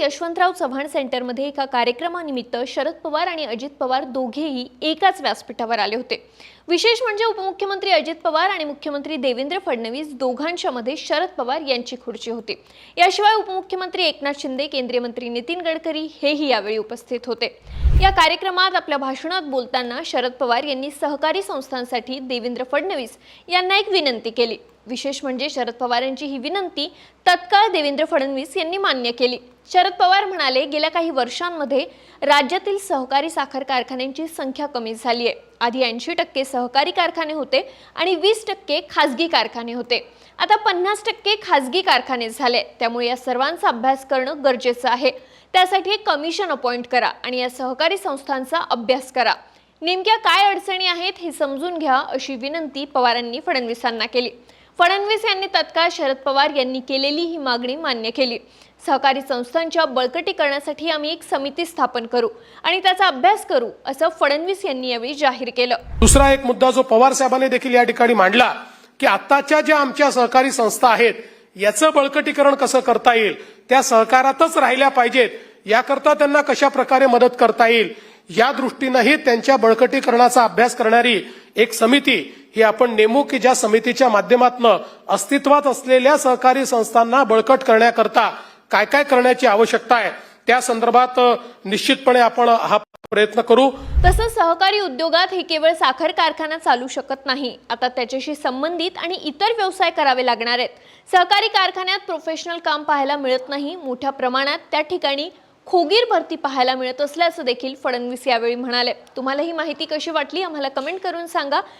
यशवंतराव चव्हाण सेंटरमध्ये एका कार्यक्रमानिमित्त शरद पवार आणि अजित पवार दोघेही एकाच व्यासपीठावर आले होते. विशेष म्हणजे उपमुख्यमंत्री अजित पवार आणि मुख्यमंत्री देवेंद्र फडणवीस दोघांच्या मध्ये शरद पवार यांची खुर्ची होती. याशिवाय उपमुख्यमंत्री एकनाथ शिंदे केंद्रीय मंत्री नितीन गडकरी हेही यावेळी उपस्थित होते. या कार्यक्रमात आपल्या भाषणात बोलताना शरद पवार यांनी सहकारी संस्थांसाठी देवेंद्र फडणवीस यांना एक विनंती केली. विशेष म्हणजे शरद पवारांची ही विनंती तत्काळ देवेंद्र फडणवीस यांनी मान्य केली. शरद पवार म्हणाले गेल्या काही वर्षांमध्ये राज्यातील सहकारी साखर कारखान्यांची संख्या कमी झाली आहे. आधी ऐंशी टक्के सहकारी कारखाने होते आणि वीस टक्के खाजगी कारखाने होते. आता पन्नास टक्के खाजगी कारखाने झाले. त्यामुळे या सर्वांचा अभ्यास करणं गरजेचं आहे. त्यासाठी एक कमिशन अपॉइंट करा आणि या सहकारी संस्थांचा अभ्यास करा. नेमक्या काय अडचणी आहेत हे समजून घ्या अशी विनंती पवारांनी फडणवीसांना केली. फडणवीस यांनी तत्काळ शरद पवार यांनी केलेली ही मागणी मान्य केली. सहकारी संस्थांच्या बळकटीकरणासाठी आम्ही एक समिती स्थापन करू आणि त्याचा अभ्यास करू असं फडणवीस यांनी यावेळी जाहीर केलं. दुसरा एक मुद्दा जो पवार साहेबांनी देखील या ठिकाणी मांडला की आताच्या ज्या आमच्या सहकारी संस्था आहेत याचं बळकटीकरण कसं करता येईल? त्या सहकारातच राहिल्या पाहिजेत. याकरता त्यांना कशा प्रकारे मदत करता येईल? या दृष्टीनंही त्यांच्या बळकटीकरणाचा अभ्यास करणारी एक समिती ही आपण नेमू की ज्या समितीच्या माध्यमातून अस्तित्वात असलेल्या सहकारी संस्थांना बळकट करण्याकरता काय काय करण्याची आवश्यकता आहे त्या संदर्भात निश्चितपणे आपण हा प्रयत्न करू. तसंच सहकारी उद्योगात हे केवळ साखर कारखाना चालू शकत नाही. आता त्याच्याशी संबंधित आणि इतर व्यवसाय करावे लागणार आहेत. सहकारी कारखान्यात प्रोफेशनल काम पाहायला मिळत नाही. मोठ्या प्रमाणात त्या ठिकाणी खोगीर भरती पाहायला मिळत असल्याचं देखील फडणवीस यावेळी म्हणाले. तुम्हाला ही माहिती कशी वाटली? आम्हाला कमेंट करून सांगा.